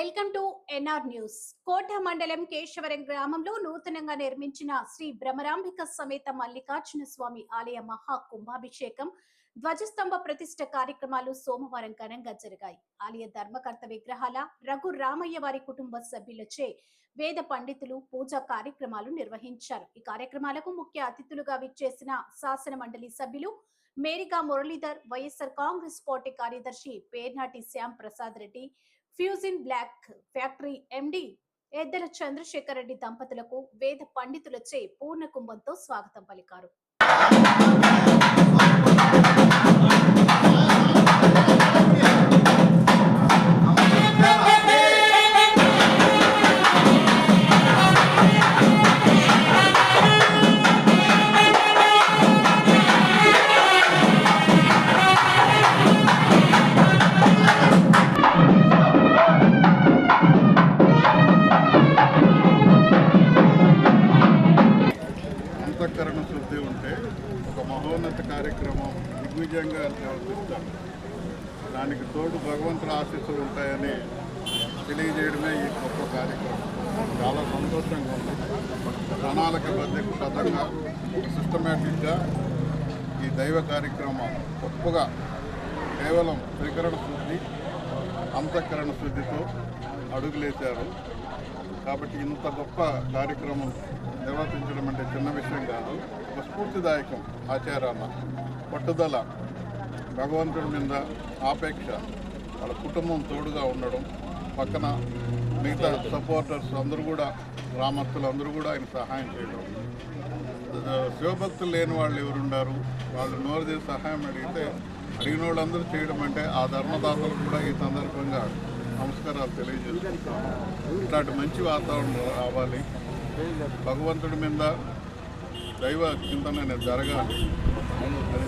Welcome to NR news. Kota మండలం కేశవరం గ్రామంలో నూతనంగా నిర్మించిన శ్రీ భ్రమరాంబిక సమేత మల్లికార్జున స్వామి ఆలయ మహా కుంభాభిషేకం ధ్వజస్తంభ ప్రతిష్ట కార్యక్రమాలు సోమవారం ఘనంగా జరిగాయి. ఆలయ ధర్మకర్త విగ్రహాల రఘు రామయ్య వారి కుటుంబ సభ్యులచే వేద పండితులు పూజా కార్యక్రమాలు నిర్వహించారు. ఈ కార్యక్రమాలకు ముఖ్య అతిథులుగా విచ్చేసిన శాసన మండలి సభ్యులు మేరిగా మురళీధర్ వైఎస్ఆర్ కాంగ్రెస్ పార్టీ కార్యదర్శి Pernati Shyam Prasad Reddy fusion block factory MD Eddala Chandrashekar Reddy దంపతులకు వేద పండితులచే పూర్ణ కుంభంతో స్వాగతం పలికారు. దిగ్విజయంగా నిర్వర్తిస్తారు దానికి తోడు భగవంతుల ఆశీస్సులు ఉంటాయని తెలియజేయడమే ఈ గొప్ప కార్యక్రమం. చాలా సంతోషంగా ఉంది. ప్రణాళికబద్ధంగా సిస్టమేటిక్గా ఈ దైవ కార్యక్రమం గొప్పగా కేవలం త్రికరణ శుద్ధి అంతఃకరణ శుద్ధితో అడుగులేశారు. కాబట్టి ఇంత గొప్ప కార్యక్రమం నిర్వర్తించడం అంటే చిన్న విషయం కాదు. ఒక స్ఫూర్తిదాయకం ఆచారాల పట్టుదల భగవంతుడి మీద ఆపేక్ష వాళ్ళ కుటుంబం తోడుగా ఉండడం పక్కన మిగతా సపోర్టర్స్ అందరూ కూడా గ్రామస్తులు అందరూ కూడా ఆయన సహాయం చేయడం. శివభక్తులు లేని వాళ్ళు ఎవరుండారు? వాళ్ళు నోరు చేసి సహాయం అడిగితే అడిగిన వాళ్ళందరూ చేయడం అంటే ఆ ధర్మదాతలు కూడా ఈ సందర్భంగా నమస్కారాలు తెలియజేస్తున్నాం ఇట్లాంటి మంచి వాతావరణం రావాలి. భగవంతుడి మీద దైవ చింతన జరగాలి.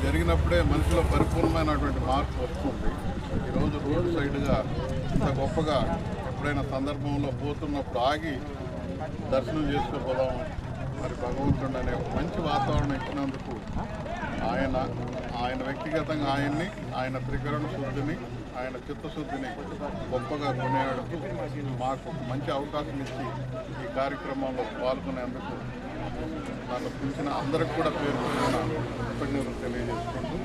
జరిగినప్పుడే మనిషిలో పరిపూర్ణమైనటువంటి మార్పు వస్తుంది. ఈరోజు రోడ్డు సైడ్గా ఇంత గొప్పగా ఎప్పుడైనా సందర్భంలో పోతున్నప్పుడు ఆగి దర్శనం చేసుకోపోదాం మరి భగవంతుడు అనే ఒక మంచి వాతావరణం ఇచ్చినందుకు ఆయన ఆయన వ్యక్తిగతంగా ఆయన్ని ఆయన త్రికరణ శుద్ధిని ఆయన చిత్తశుద్ధిని గొప్పగా కొనియాడుతూ మాకు మంచి అవకాశం ఇచ్చి ఈ కార్యక్రమంలో పాల్గొనేందుకు నన్ను పిలిచిన అందరికి కూడా పేరు పేరున కృతజ్ఞతలు తెలియజేసుకుంటూ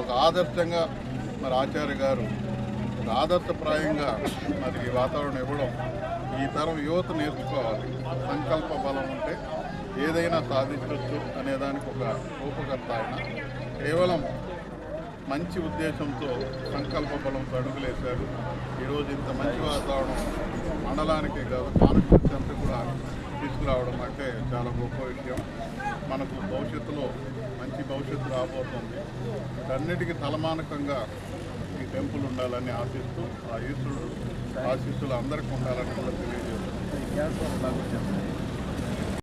ఒక ఆదర్శంగా మరి ఆచార్య గారు ఆదర్శప్రాయంగా మరి ఈ వాతావరణం ఇవ్వడం ఈ తరం యువత నేర్చుకోవాలి. సంకల్ప బలం ఉంటే ఏదైనా సాధించవచ్చు అనేదానికి ఒక రూపకర్త ఆయన. కేవలం మంచి ఉద్దేశంతో సంకల్ప బలంతో అడుగులేశాడు. ఈరోజు ఇంత మంచి వాతావరణం మండలానికి కాదు కాన్స్టిట్యూన్సీ అంతా కూడా తీసుకురావడం అంటే చాలా గొప్ప విషయం. మనకు భవిష్యత్తులో మంచి భవిష్యత్తు రాబోతుంది. వీటన్నిటికీ తలమానకంగా ఈ టెంపుల్ ఉండాలని ఆశిస్తూ ఆ ఈశ్వరుడు ఆశిస్తులు అందరికీ ఉండాలని కూడా తెలియజేస్తుంది